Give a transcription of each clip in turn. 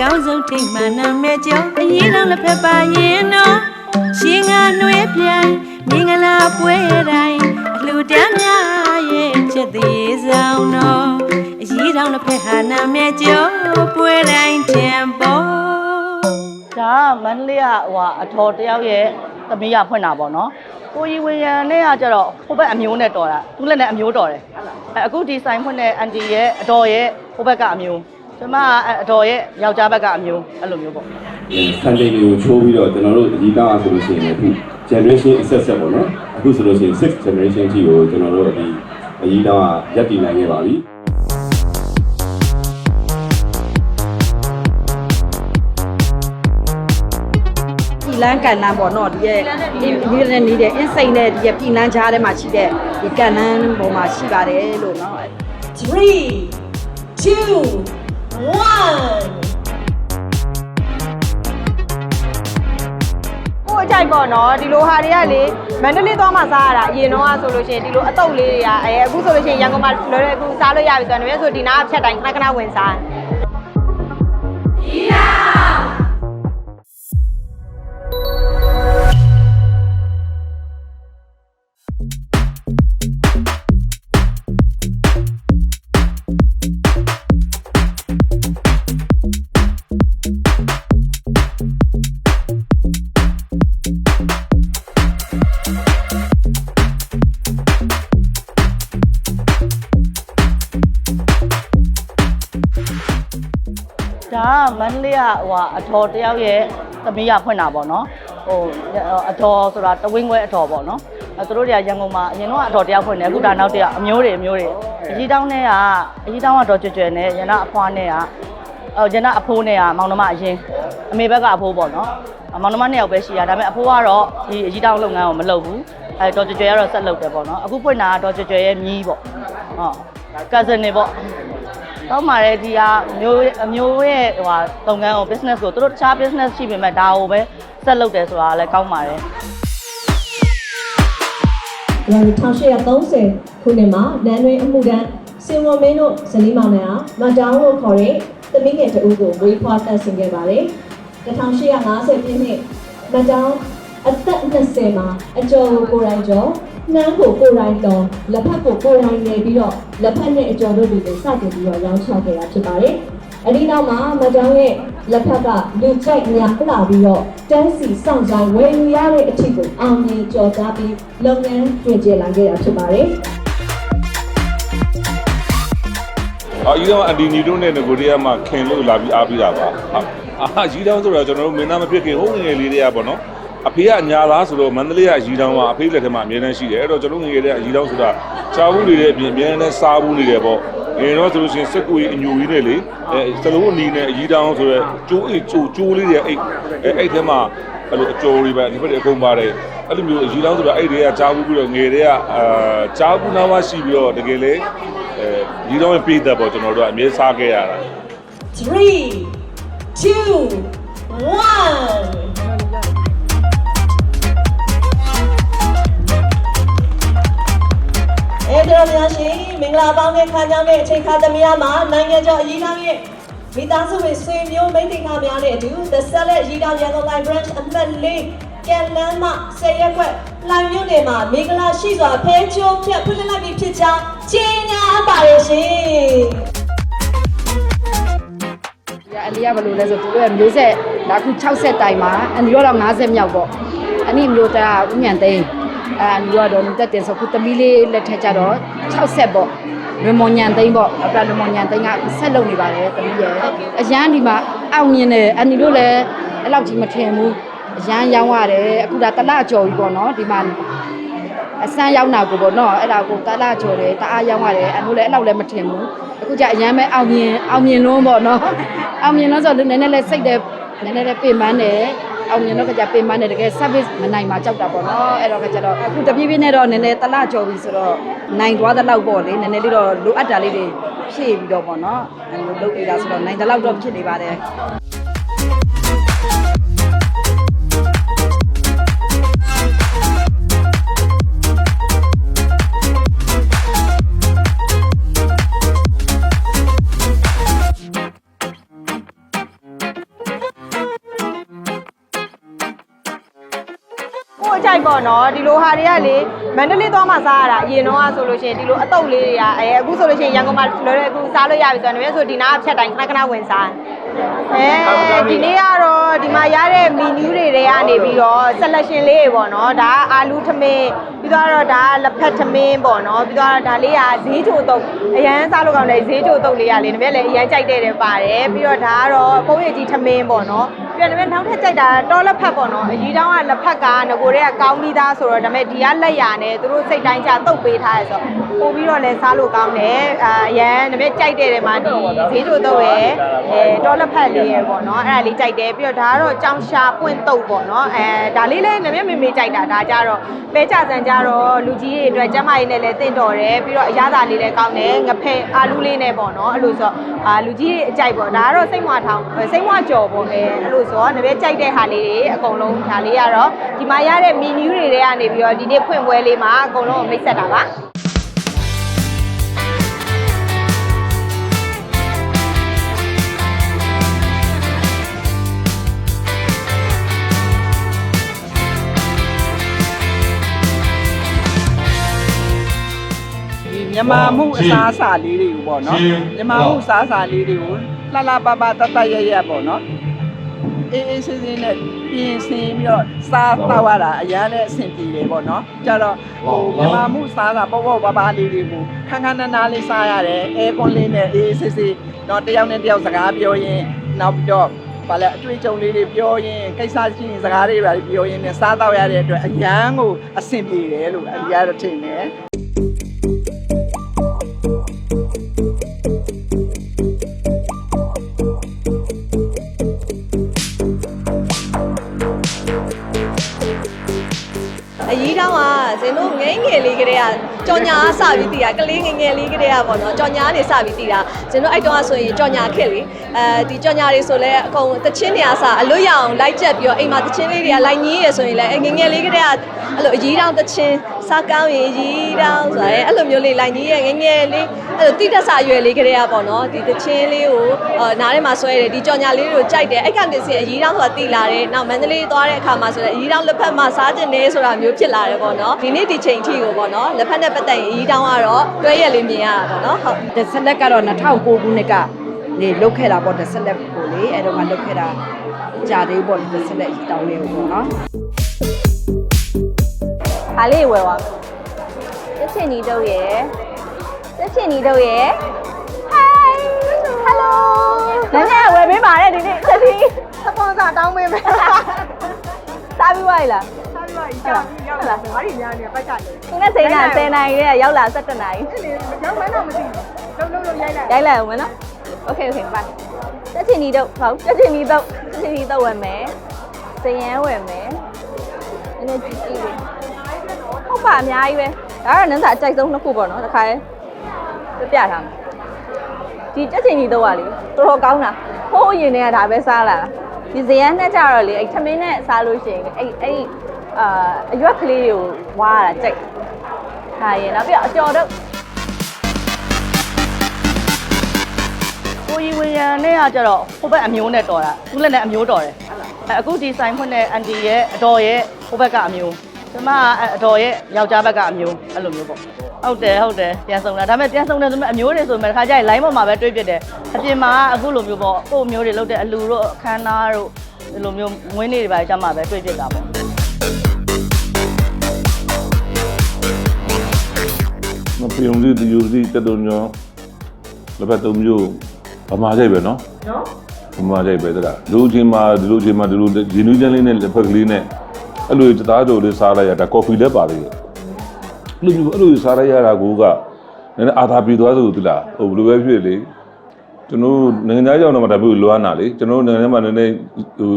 ကောင်းဆုံးထိတ်မှန်နာမဲ့ကြောင့်အရေးတော်လက်ဖက်ပါရင်တော့ရှင်ငါနှွေးပြိုင်မင်္ဂလာပွဲတိုင်းအလှူဒန်းများရဲ့ချက်သေးဆောင်တော့အရေးတော်လက်ဖက်ဟာနာမဲ့ကြောင့်ပွဲတိုင်းတန်ပေါ်ဒါကမန္တလေးကဟိုဟာအထော်တယောက်ရဲ့သမီးကဖွင့်တာပေါ့နော်ကိုကြီးဝေရန်နဲ့ကကျတော့ဟိုဘက်အမျိုးနဲ့တော်တာသူလည်းနဲ့အမျိုးတော်တယ်အဲအခုဒီဆိုင်ဖွင့်တဲ့အန်တီရဲ့အတော်ရဲ့ဟိုဘက်ကအမျိုး ကျမကအတော်ရဲ့ယောက်ျားဘက်ကအမျိုးအဲ့လိုမျိုးပေါ့ဆန်တိတ်တွေကိုချိုးပြီးတော့ကျွန်တော်တို့အကြီးကားဆိုလို့ရှိရင်အခု generation access ဆက်ပေါ့နော်အခုဆိုလို့ရှိရင်6 generation ကြီးကိုကျွန်တော်တို့ဒီအကြီးကားကရပ်တည်နိုင်ခဲ့ပါပြီပြည်လန်းကန်လန်းပေါ့နော်ဒီရဲ့ဒီနဲ့နေတဲ့ insane နဲ့ဒီရဲ့ပြည်လန်းကြားထဲမှာရှိတဲ့ဒီကန်လန်းပေါ်မှာရှိပါတယ်လို့နော် three two one ကိုအကြိုက်ပေါ့နော်ဒီလိုဟာတွေကလေမန္တလေးသွားမှစားရတာအရင်တော့ဆိုလို့ရှိရင်ဒီလိုအတုပ်လေးတွေကအဲအခုဆိုလို့ရှိရင်ရန်ကုန်မှာလွယ်လွယ်ကူစားလို့ရပြီဆိုတော့တကယ်ဆိုဒီနားအဖြတ်တိုင်းခဏခဏဝင်စားဒါက မန္တလေးကဟိုဟာအထော်တယောက်ရဲ့သမီးကဖွင့်တာပေါ့နော်ဟိုအထော်ဆိုတာတဝင်းခွဲအထော်ပေါ့နော်အဲသူတို့တွေကရန်ကုန်မှာအရင်တော့အထော်တယောက်ဖွင့်တယ်အခုဒါနောက်တယောက်အမျိုးတွေအမျိုးတွေအကြီးတောင်းနဲ့ကအကြီးတောင်းကတော့ကြွကြွနဲ့ရနအဖွားနဲ့ကအော်ရနအဖိုးနဲ့ကမောင်နှမအရင်အမေဘက်ကအဖိုးပေါ့နော်မောင်နှမနှစ်ယောက်ပဲရှိရဒါပေမဲ့အဖိုးကတော့ဒီအကြီးတောင်းလုပ်ငန်းကိုမလုပ်ဘူးအဲတော်ကြွကြွကတော့ဆက်လုပ်တယ်ပေါ့နော်အခုဖွင့်တာကတော့ကြွကြွရဲ့မြီးပေါ့ဟုတ်ကဇင်နေပေါ့ ကောင်းပါတယ်ဒီဟာမျိုးအမျိုးရဲ့ဟိုဟာလုပ်ငန်းကို business ကိုသူတို့တခြား business ရှိပေမဲ့ဒါကိုပဲဆက်လုပ်တယ်ဆိုတာလည်းကောင်းပါတယ်ရာ1830ခုနှစ်မှာလန်တွင်အမှုတန်းစင်ဝမင်းတို့ဇနီးမောင်နှံအားမတောင်းလို့ခေါ်တဲ့သမီးငယ်တဦးကိုမွေးဖွားတက်ဆင်ခဲ့ပါတယ်1850ပြည့်နှစ်မတောင်းအသက်20မှာအကျော်ကိုကိုယ်တိုင်ကျော် နှမ်းကိုကိုယ်တိုင်တော်လက်ဖက်ကိုကိုယ်တိုင်နေပြီးတော့လက်ဖက်နဲ့အကျော်တို့တွေကိုစတင်ပြီးတော့ရောင်းချခဲ့တာဖြစ်ပါတယ်အဒီနောက်မှာမတောင်းရဲ့လက်ဖက်ကလူကြိုက်များလာပြီးတော့တန်းစီစောင့်ဆိုင်ဝယ်ယူရတဲ့အထိကိုအောင်မြင်ကြော်ကြားပြီးလုပ်ငန်းတွင်ကျယ်လာခဲ့တာဖြစ်ပါတယ်အော်ဤတော့အန်ဒီနီတို့နဲ့ငကိုတည်းကမှခင်လို့လာပြီးအားပေးတာပါဟုတ်အာရီတောင်းဆိုတော့ကျွန်တော်တို့မင်းသားမဖြစ်ခင်ဟိုးငယ်လေးတွေကပေါ့နော် အဖေကညာသားဆိုတော့မန္တလေးကရီတောင်ကအဖေလက်ထက်မှာအများနဲ့ရှိတယ်အဲ့တော့ကျွန်တော်ငယ်တဲ့ရီတောင်ဆိုတာချာဘူးနေတဲ့အပြင်အများနဲ့စားဘူးနေတယ်ပေါ့ငယ်တော့ဆိုလို့ရှိရင်စက်ကူကြီးအညူကြီးနဲ့လေအဲစလုံးအနီနဲ့ရီတောင်ဆိုတော့ကျိုးအိတ်ကျိုးကျိုးလေးတွေအိတ်အဲအဲ့ထဲမှာအဲ့လိုအကျော်တွေပဲဒီဘက်တွေအကုန်ပါတယ်အဲ့လိုမျိုးရီတောင်ဆိုတာအဲ့တွေကချာဘူးပြီးတော့ငယ်တဲ့ကအာချာဘူးနာမရှိပြီးတော့တကယ်လေအဲရီတောင်ရဲ့ပြည်သက်ပေါ့ကျွန်တော်တို့ကအမြဲစားခဲ့ရတာ3 2 1 က်တော်များရှင်မင်္ဂလာပေါင်းနဲ့ခါကြမဲ့အချိန်ခါသမယမှာနိုင်ငံကျော်အရေးသားရဲ့မိသားစုဝင်ဆွေမျိုးမိတ်ဆွေများများနဲ့အတူ The Salad ရေးသားရန်ကုန် Line Branch အမှတ်၄ကန်လန်းမဆယ်ရက်ခွက်လိုင်မြို့နယ်မှာမင်္ဂလာရှိစွာဖဲချိုးဖြတ်ဖွင့်လှစ်လိုက်ပြီးဖြစ်ကြောင်းကြေညာပါရရှင်အလီကဘယ်လိုလဲဆိုသူကမျိုးဆက်ဒါခု60တိုင်မှာအန်ဒီရောတော့50မြောက်ပေါ့အနည်းမျိုးတာဥမြန်သိန်း အဲအန်ဒီရောတော့တက်တင်ဆိုခုသမီးလေးလက်ထက်ကြတော့60ပေါ့ရမွန်ညံသိန်းပေါ့အပရမွန်ညံသိန်းကဆက်လုပ်နေပါတယ်သမီးရဲ့အရန်ဒီမှာအောင်မြင်တယ်အန်ဒီတို့လည်းအဲ့လောက်ကြီးမထင်ဘူးအရန်ရောင်းရတယ်အခုဒါတလကြော်ပြီပေါ့နော်ဒီမှာအစမ်းရောက်နာကိုပေါ့နော်အဲ့ဒါကိုတလားကြော်တယ်တအားရောက်ရတယ်အဲ့လိုလည်းအဲ့လောက်လည်းမထင်ဘူးအခုကျအရန်ပဲအောင်မြင်အောင်မြင်လုံးပေါ့နော်အောင်မြင်လို့ဆိုတော့နည်းနည်းလေးစိတ်တယ်နည်းနည်းလေးပြင်ပန်းတယ် အောင်မြင်တော့ကကြပြင်ပန်းတယ်တကယ် service မနိုင်မှကြောက်တာပေါ့နော်အဲ့တော့ကကြတော့အခုတပြေးပြေးနဲ့တော့နည်းနည်းတလားကြော်ပြီဆိုတော့နိုင်သွားတဲ့လောက်ပေါ့လေနည်းနည်းလေးတော့လိုအပ်တာလေးတွေဖြည့်ပြီးတော့ပေါ့နော်အဲ့လိုလုပ်နေတာဆိုတော့နိုင်တဲ့လောက်တော့ဖြစ်နေပါတယ် ပေါ့နော်ဒီလိုဟာတွေကလေမန္တလေးသွားမှစားရတာအရင်တော့ဆိုလို့ရှိရင်ဒီလိုအတုပ်လေးတွေကအဲအခုဆိုလို့ရှိရင်ရန်ကုန်မှာလွယ်လွယ်အခုစားလို့ရပြီဆိုတော့တကယ်ဆိုဒီနားဖြတ်တိုင်းခဏခဏဝင်စားအဲဒီနေ့ကတော့ဒီမှာရတဲ့မီနူးတွေတွေကနေပြီးတော့ selection လေးတွေပေါ့နော်ဒါအာလူထမင်းပြီးတော့ဒါလက်ဖက်ထမင်းပေါ့နော်ပြီးတော့ဒါလေးကဈေးချိုတုပ်အရန်စားလို့ကောင်းတယ်ဈေးချိုတုပ်လေးကလေတကယ်လည်းအရန်ကြိုက်တဲ့တယ်ပါတယ်ပြီးတော့ဒါကတော့ပုံရည်ကြီးထမင်းပေါ့နော်ပြီးတော့တကယ်နောက်ထပ်ကြိုက်တာတော့လက်ဖက်ပေါ့နော်အကြီးတောင်းကလက်ဖက်ကငကိုတွေကကောင်းပြီးသားဆိုတော့ဒါပေမဲ့ဒီကလက်ရနဲ့သူတို့စိတ်တိုင်းကြတုပ်ပေးထားရဆိုတော့ပို့ပြီးတော့လည်းစားလို့ကောင်းတယ်အာအရန်တကယ်ကြိုက်တဲ့တယ်မှာဒီဈေးချိုတုပ်ရဲ့အဲတော့လက်ဖက်လေးရဲ့ပေါ့နော်အဲ့ဒါလေးကြိုက်တယ်ပြီးတော့ဒါကတော့ကြောင်ရှာပွင့်တုပ်ပေါ့နော်အဲဒါလေးလည်းနည်းမေမေကြိုက်တာဒါကြတော့ပဲကြဆန်ကြတော့လူကြီးတွေအတွက်ကျမကြီးနဲ့လည်းတင့်တော်တယ်ပြီးတော့အရသာလေးလည်းကောင်းတယ်ငဖဲအာလူးလေးနဲ့ပေါ့နော်အဲ့လိုဆိုအာလူကြီးတွေအကြိုက်ပေါ့ဒါကတော့စိတ်မွာထောင်စိတ်မွာကြော်ပေါ့အဲအဲ့လိုဆိုတော့နည်းကြိုက်တဲ့ဟာလေးတွေအကုန်လုံးဒါလေးကတော့ဒီမှာရတဲ့မီနူးတွေထဲကနေပြီးတော့ဒီနေ့ဖွင့်ပွဲလေးမှာအကုန်လုံးကိုမိတ်ဆက်တာပါဒီမြန်မာမှုအစားအစာလေးတွေကိုပေါ့နော်မြန်မာမှုအစားအစာလေးတွေကိုလှလှပပတတ်တတ်ရရပေါ့နော် အေးအေးဆေးဆေးနဲ့ပြင်ဆင်ပြီးတော့စားတော့ရတာအရန်နဲ့အဆင်ပြေတယ်ပေါ့နော်ကြတော့ဟိုမြန်မာမှုစားတာပေါ့ပေါ့ပပလေးတွေကိုခန်းခန်းနားနားလေးစားရတယ်အဲကွန်လေးနဲ့အေးအေးဆေးဆေးတော့တယောက်နဲ့တယောက်စကားပြောရင်နောက်ပြီးတော့ဘာလဲအတွေ့အကြုံလေးတွေပြောရင်ကိစ္စရှိရင်စကားတွေပါပြောရင်လည်းစားတော့ရတဲ့အတွက်အရန်ကိုအဆင်ပြေတယ်လို့အရန်တော့ထင်တယ် ယ်ငယ်လေး ကလေးကကြော်ညာစပြီးတည်တာကလေးငယ်ငယ်လေးကလေးကပေါ့နော်ကြော်ညာနေစပြီးတည်တာဇင်တို့အဲ့တုန်းကဆိုရင်ကြော်ညာခက်လေအဲဒီကြော်ညာတွေဆိုလဲအကုန်တချင်းနေအစအလွတ်ရအောင်လိုက်ချက်ပြီးတော့အိမ်မှာတချင်းလေးတွေကလိုက်ညည်းရဆိုရင်လဲငယ်ငယ်လေးကလေးကအဲ့လိုအကြီးတောင်းတချင်းစားကောင်းရင်အကြီးတောင်းဆိုရဲအဲ့လိုမျိုးလေးလိုက်ညည်းရငယ်ငယ်လေးအဲ့လိုတိတက်စာရွယ်လေးကလေးကပေါ့နော်ဒီတချင်းလေးကိုနားထဲမှာဆွဲတယ်ဒီကြော်ညာလေးတွေကိုကြိုက်တယ်အဲ့ကနေစီအကြီးတောင်းဆိုတာတည်လာတယ်နောက်မန္တလေးသွားတဲ့အခါမှာဆိုတော့အကြီးတောင်းလက်ဖက်မှာစားကျင်နေဆိုတာမျိုးဖြစ်လာတယ်ပေါ့နော်ဒီနေ့ဒီချိန်ထိကိုပေါ့နော်လက်ဖက်နဲ့ပတ်သက်ရင်အကြီးတောင်းကတော့တွဲရက်လေးမြင်ရတာပေါ့နော်ဟုတ်ဒီဆက်လက်ကတော့2009ခုနှစ်ကနေလုတ်ခဲ့တာပေါ့ဒီဆက်လက်ကိုလေအဲ့တော့ကလုတ်ခဲ့တာကြာသေးပေါ့ဒီဆက်လက်တောင်းလေးကိုပေါ့နော်အားလေးဝယ်ပါတက်ချင်နီတော့ရယ်တက်ချင်နီတော့ရယ် Hi Hello နည်းနည်းဝယ်ပေးပါနဲ့ဒီနေ့ချက်စီစပွန်ဆာတောင်းပေးမယ်စားပြီးပါလား စားပြီးတော့ကြာပြီးရောက်လာဘာတွေများနေပတ်ကြတယ်ဒီနေ့စိန်နာ10နိုင်ရဲ့ရောက်လာ17နိုင်ရောက်မှတော့မသိဘူးလုံးလုံးလုံးရိုက်လိုက်ရိုက်လိုက်အောင်မနော် Okay okay bye တက်ချင်နီတော့ဟုတ်တက်ချင်နီတော့တက်ချင်နီတော့ဝယ်မယ်စရန်ဝယ်မယ်နည်းနည်းကြည့်ကြည့်လေးဟုတ်ပါအများကြီးပဲဒါကတော့နန်းစာအကြိုက်ဆုံးနှစ်ခုပေါ့နော်တစ်ခါပြပြထားမယ်ဒီတက်ချင်နီတော့ကလေတော်တော်ကောင်းတာဟိုးရင်တွေကဒါပဲစားလာဒီဇရန်နဲ့ကြတော့လေအဲ့ထမင်းနဲ့စားလို့ရှိရင်အဲ့အဲ့ အာအရွက်ကလေးကိုဝါရတာကြိုက်ဟာရင်နောက်ပြီးတော့အကျော်တော့ကိုကြီးဝင်ရန်နဲ့ကကြတော့ဟိုဘက်အမျိုးနဲ့တော်တာသူလည်းနဲ့အမျိုးတော်တယ်အဲအခုဒီဆိုင်ဖွင့်တဲ့အန်တီရဲ့အတော်ရဲ့ဟိုဘက်ကအမျိုးကျမကအတော်ရဲ့ယောက်ျားဘက်ကအမျိုးအဲ့လိုမျိုးပေါ့ဟုတ်တယ်ဟုတ်တယ်ပြန်ဆုံးတာဒါပေမဲ့ပြန်ဆုံးတယ်ဆိုပေမဲ့အမျိုးတွေဆိုပေမဲ့တစ်ခါကျရင် line ပေါ်မှာပဲတွေးပြတယ်အပြင်မှာအခုလိုမျိုးပေါ့ကို့မျိုးတွေလောက်တဲ့အလူတို့အခမ်းအနားတို့ဒီလိုမျိုးငွေးနေတွေပါကြမှာပဲတွေးပြတာပေါ့ မပြုံစီဒီယူစီတက်တုံညောလက်ဖက်သုံးမျိုးဗမာကြိုက်ပဲနော်နော်ဗမာကြိုက်ပဲတလားလူချင်းမှာဒီလိုချင်းမှာဒီလိုရင်းနှီးချမ်းလေးနဲ့လက်ဖက်ကလေးနဲ့အဲ့လိုတသားကြိုလေးစားလိုက်ရတာကော်ဖီလည်းပါလေအဲ့လိုမျိုးအဲ့လိုစားလိုက်ရတာကိုကနည်းနည်းအာသာပြေသွားသလိုသလားဟိုဘယ်လိုပဲဖြစ်လေကျွန်တော်နိုင်ငံသားရောက်တော့မှဒါမျိုးလွမ်းတာလေကျွန်တော်နိုင်ငံထဲမှာနည်းနည်းဟို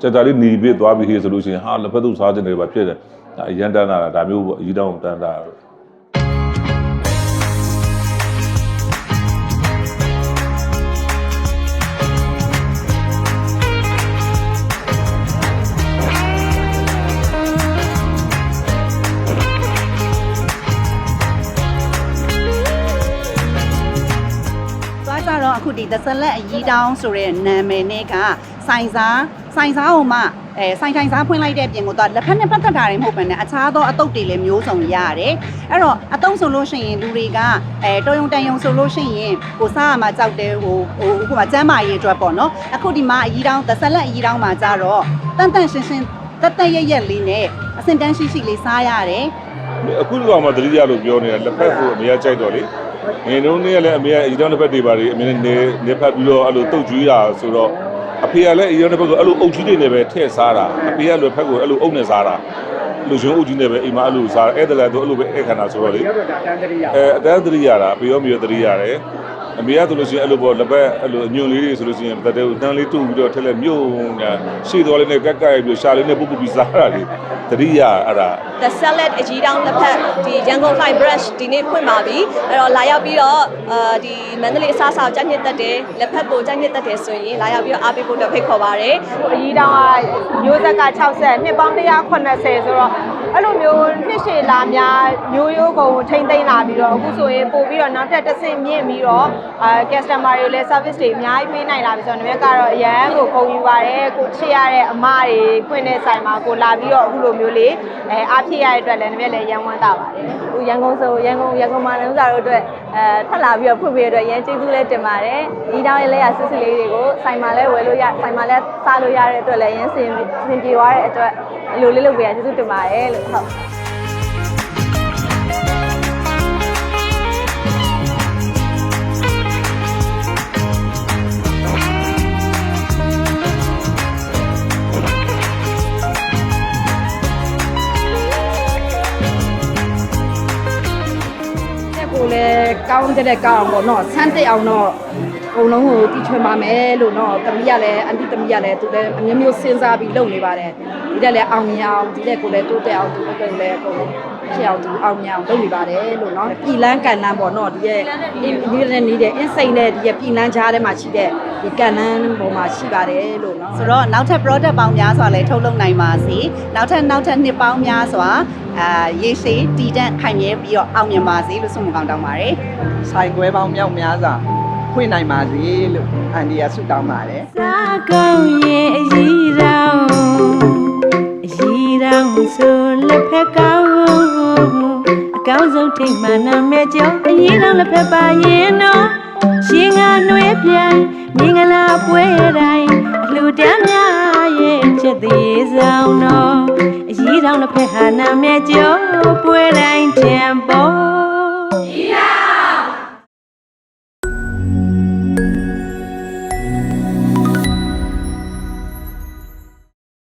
ကြာကြာလေးหนีပြသွားပြီဆိုလို့ရှိရင်ဟာလက်ဖက်သူစားခြင်းတွေပါဖြစ်တယ်ဒါအရန်တန်းတာဒါမျိုးပေါ့အကြီးတောင်တန်းတာ ကြတော့အခုဒီ The Select အကြီးတောင်းဆိုတဲ့နာမည်နဲ့ကစိုင်စားစိုင်စားအောင်မှအဲဆိုင်ထိုင်စားဖွင့်လိုက်တဲ့ပြင်ကိုတော့လက်ဖက်နဲ့ပတ်သက်တာတွေမဟုတ်ဘဲနဲ့အခြားသောအတုပ်တွေလည်းမျိုးစုံရတယ်အဲ့တော့အတုံးဆိုလို့ရှိရင်လူတွေကအဲတော်ယုံတန်ယုံဆိုလို့ရှိရင်ကိုစားရမှာကြောက်တယ်ဟိုဟိုဥပမာကျမ်းမာရေးအတွက်ပေါ့နော်အခုဒီမှာအကြီးတောင်းသက်ဆက်လက်အကြီးတောင်းမှာကြတော့တန်တန်ရှင်းရှင်းတက်တက်ရက်ရက်လေးနဲ့အစင်တန်းရှိရှိလေးစားရတယ်အခုတော့မှတတိယလို့ပြောနေတာလက်ဖက်ကိုအမေကကြိုက်တော့လေ ငယ်တုန်းကလည်းအမေကအီရန်တစ်ဖက်တွေပါတွေအမေနဲ့နေနေဖက်ပြီးတော့အဲ့လိုတုတ်ကျွေးတာဆိုတော့အဖေကလည်းအီရန်တစ်ဖက်ကိုအဲ့လိုအုပ်ကြီးတွေနဲ့ပဲထည့်စားတာအဖေကလည်းဖက်ကိုအဲ့လိုအုပ်နဲ့စားတာလူရှင်အုပ်ကြီးနဲ့ပဲအိမ်မှာအဲ့လိုစားအဲ့ဒါလည်းသူအဲ့လိုပဲအဲ့ခန္ဓာဆိုတော့လေအဲအတန်းတရိရတာအဖေရောမေရောတရိရတယ်အမေကဆိုလို့ရှိရင်အဲ့လိုပေါ့လက်ဘက်အဲ့လိုအညွန်လေးတွေဆိုလို့ရှိရင်တတဲ့ကိုတန်းလေးတူပြီးတော့ထက်လက်မြုပ်ညာရှေ့တော်လေးနဲ့ကက်ကက်ပြီးတော့ရှာလေးနဲ့ပုတ်ပုတ်ပြီးစားတာလေ တရိရအဲ့ဒါ The Salad အကြီးတောင်းလက်ဖက်ဒီရန်ကုန် Fly Brush ဒီနေ့ဖွင့်ပါပြီအဲ့တော့လာရောက်ပြီးတော့အာဒီမန္တလေးအစားအစာကိုကြိုက်ညစ်တက်တယ်လက်ဖက်ကိုကြိုက်ညစ်တက်တယ်ဆိုရင်လာရောက်ပြီးတော့အားပေးဖို့အတွက်ဖိတ်ခေါ်ပါရစေ ဟိုအကြီးတောင်ကမျိုးဆက်က60နှစ်ပေါင်း180ဆိုတော့ အဲ့လိုမျိုးနှစ်ရှည်လာများမျိုးရိုးကုန်ကိုထိမ့်သိမ့်လာပြီးတော့အခုဆိုရင်ပို့ပြီးတော့နောက်ထပ်တစ်ဆင့်မြင့်ပြီးတော့အာ customer တွေလည်း service တွေအများကြီးပေးနိုင်လာပြီဆိုတော့နမကတော့အရန်ကိုကုန်ယူပါတယ်ကိုချစ်ရတဲ့အမတွေဖွင့်တဲ့ဆိုင်မှာကိုလာပြီးတော့အခုလိုမျိုးလေးအဲအားဖြစ်ရတဲ့အတွက်လည်းနမလည်းရန်ဝမ်းသာပါတယ်ဟိုရန်ကုန်ဆိုရန်ကုန်ရန်ကုန်မှာလည်းဥစားတို့အတွက်အဲထပ်လာပြီးတော့ဖွင့်ပေးရတဲ့အတွက်ရန်ကျေးဇူးလည်းတင်ပါတယ်ဒီတောင်းရဲ့လက်ရဆစ်စစ်လေးတွေကိုဆိုင်မှာလည်းဝယ်လို့ရဆိုင်မှာလည်းစားလို့ရတဲ့အတွက်လည်းရန်စင်စင်ပြေသွားတဲ့အတွက် အလိုလေးလုပ်ပေးရကျေးဇူးတင်ပါတယ်လို့ဟုတ်တဲ့ကိုလည်းကောင်းတဲ့ကောင်းအောင်ပေါ့နော်ဆန်းတက်အောင်တော့အ ကုန်လုံးကိုတီထွင်ပါမယ်လို့နော်တမီးကလည်းအန်တီတမီးကလည်းသူလည်းအမျိုးမျိုးစဉ်းစားပြီးလုပ်နေပါတယ်ဒီတက်လည်းအောင်မြင်အောင်ဒီတက်ကိုလည်းတိုးတက်အောင်သူဘက်ကလည်းအကုန်လုံးဖြစ်အောင်သူအောင်မြင်အောင်လုပ်နေပါတယ်လို့နော်ပြည်လန်းကန်လန်းပေါ့နော်ဒီရဲ့ဒီနဲ့နေတဲ့ insight နဲ့ဒီရဲ့ပြည်လန်းကြားထဲမှာရှိတဲ့ဒီကန်လန်းပေါ်မှာရှိပါတယ်လို့နော်ဆိုတော့နောက်ထပ် product ပေါင်းများစွာလည်းထုတ်လုပ်နိုင်ပါစေနောက်ထပ်နောက်ထပ်နှစ်ပေါင်းများစွာအာရေရှည်တည်တံ့ခိုင်မြဲပြီးတော့အောင်မြင်ပါစေလို့ဆုမကောင်းတောင်းပါတယ်ဆိုင်ခွဲပေါင်းမြောက်များစွာ ဖွင့်နိုင်ပါစေလို့အန်ဒီယာဆုတောင်းပါတယ်စားကောင်းရဲ့အကြီးတောင်အကြီးတောင်ဆိုလက်ဖက်ကောင်းအကောင်းဆုံးထိတ်မှနာမည်ကျော်အကြီးတောင်လက်ဖက်ပါရင်တော့ရှင်ကနှွေးပြိုင်မင်္ဂလာပွဲတိုင်းအလှူတန်းများရဲ့ချက်သေးဆောင်တော့အကြီးတောင်လက်ဖက်ဟာနာမည်ကျော်ပွဲတိုင်းတံပေါ်